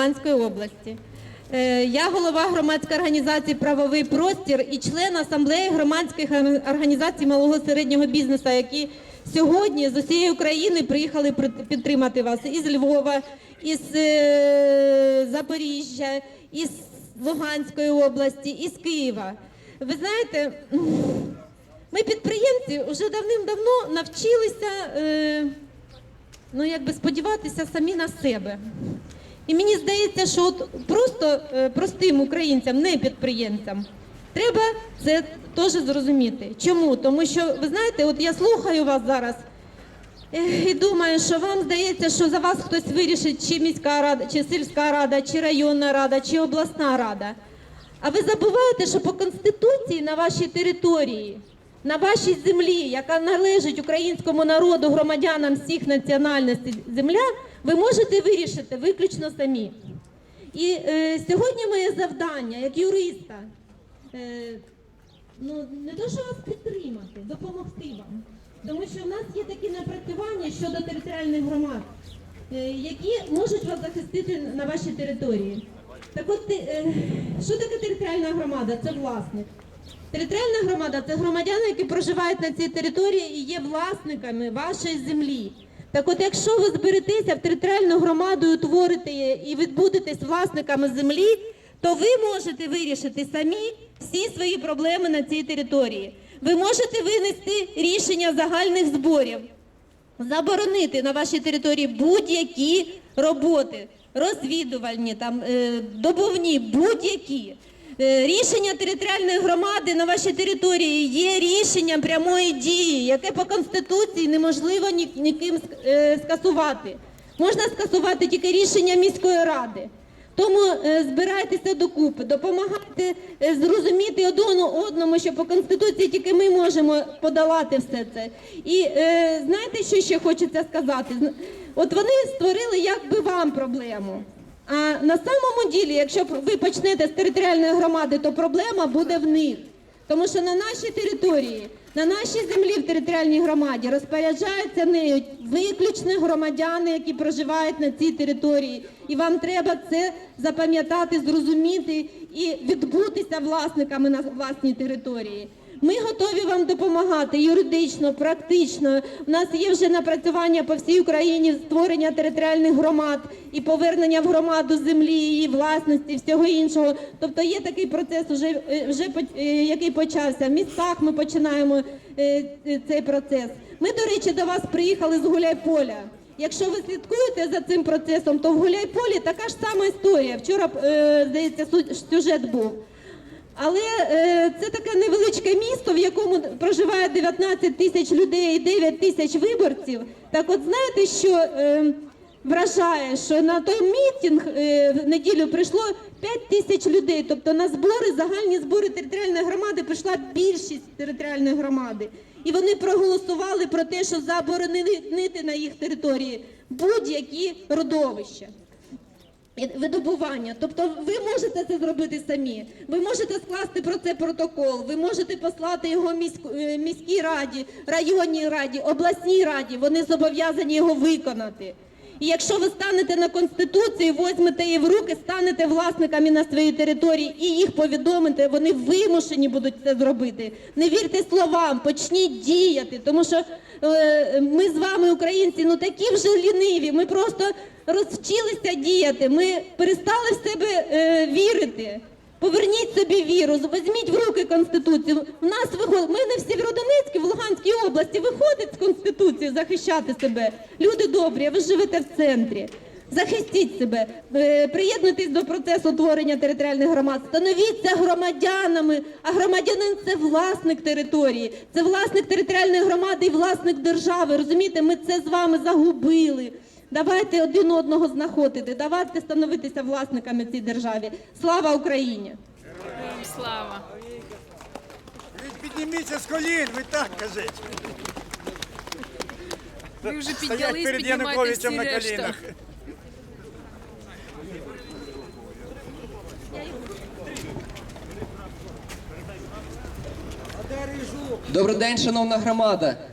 Луганської області. Е, Я голова громадської організації Правовий простір і член асамблеї громадських організацій малого середнього бізнесу, які сьогодні з усієї України приїхали підтримати вас із Львова, із е, Запоріжжя, із Луганської області, із Києва. Ви знаєте, ми підприємці вже давним-давно навчилися. Е, ну якби сподіватися самі на себе. І мені здається, що от просто е, простим українцям, не підприємцям, треба це теж зрозуміти. Чому? Тому що ви знаєте, от я слухаю вас зараз е, і думаю, що вам здається, що за вас хтось вирішить, чи міська рада, чи сільська рада, чи районна рада, чи обласна рада. А ви забуваєте, що по конституції на вашій території, на вашій землі, яка належить українському народу, громадянам всіх національностей земля, ви можете вирішити виключно самі. І е, сьогодні моє завдання як юриста, е, ну не то, що вас підтримати, допомогти вам. Тому що в нас є такі напрацювання щодо територіальних громад, е, які можуть вас захистити на вашій території. Так от, е, що таке територіальна громада? Це власник. Територіальна громада це громадяни, які проживають на цій території і є власниками вашої землі. Так от, якщо ви зберетеся в територіальну громаду, утворите і відбудетесь власниками землі, то ви можете вирішити самі всі свої проблеми на цій території. Ви можете винести рішення загальних зборів, заборонити на вашій території будь-які роботи, розвідувальні, там, е, добовні, будь-які. Е, Рішення територіальної громади на вашій території є рішенням прямої дії, яке по Конституції неможливо ніким е, скасувати. Можна скасувати тільки рішення міської ради. Тому е, збирайтеся докупи, допомагайте зрозуміти один одному, що по конституції тільки ми можемо подолати все це. І знаєте, що ще хочеться сказати? От вони створили якби вам проблему. А на самому ділі, якщо ви почнете з територіальної громади, то проблема буде в них. Тому що на нашій території, на нашій землі в територіальній громаді розпоряджаються нею виключно громадяни, які проживають на цій території. І вам треба це запам'ятати, зрозуміти і відбутися власниками на власній території. Ми готові вам допомагати юридично, практично. У нас є вже напрацювання по всій Україні створення територіальних громад і повернення в громаду землі, її власності, всього іншого. Тобто є такий процес, е, вже по- е, який почався. В містах ми починаємо е, е, цей процес. Ми, до речі, до вас приїхали з Гуляйполя. Якщо ви слідкуєте за цим процесом, то в Гуляйполі така ж сама історія. Вчора, здається, сюжет був. Але е, це таке невеличке місто, в якому проживає 19 тисяч людей і 9 тисяч виборців. Так от знаєте, що е, вражає, що на той мітинг е, в неділю прийшло 5 тисяч людей. Тобто на збори, загальні збори територіальної громади прийшла більшість територіальної громади. І вони проголосували про те, що заборонити на їх території будь-які родовища видобування. Тобто ви можете це зробити самі. Ви можете скласти про це протокол, ви можете послати його міськ- е, міській раді, районній раді, обласній раді. Вони зобов'язані його виконати. І якщо ви станете на конституцію, візьмете її в руки, станете власниками на своїй території і їх повідомите, вони вимушені будуть це зробити. Не вірте словам, почніть діяти, тому що е, ми з вами, українці, ну такі вже ліниві. Ми просто розвчилися діяти. Ми перестали в себе е, вірити. Поверніть собі віру, візьміть в руки конституцію. В нас виходить, ми не в Сєвєродонецькій, в Луганській області виходить з конституції захищати себе. Люди добрі, ви живете в центрі. Захистіть себе, приєднуйтесь до процесу творення територіальних громад, становіться громадянами, а громадянин це власник території, це власник територіальної громади і власник держави. Розумієте, ми це з вами загубили. Давайте один одного знаходити, давайте становитися власниками цій державі. Слава Україні! Героям слава. Підніміться з колін, ви так кажіть. Ви вже піднялись, перед Януковичем на колінах. Добрий день, шановна громада.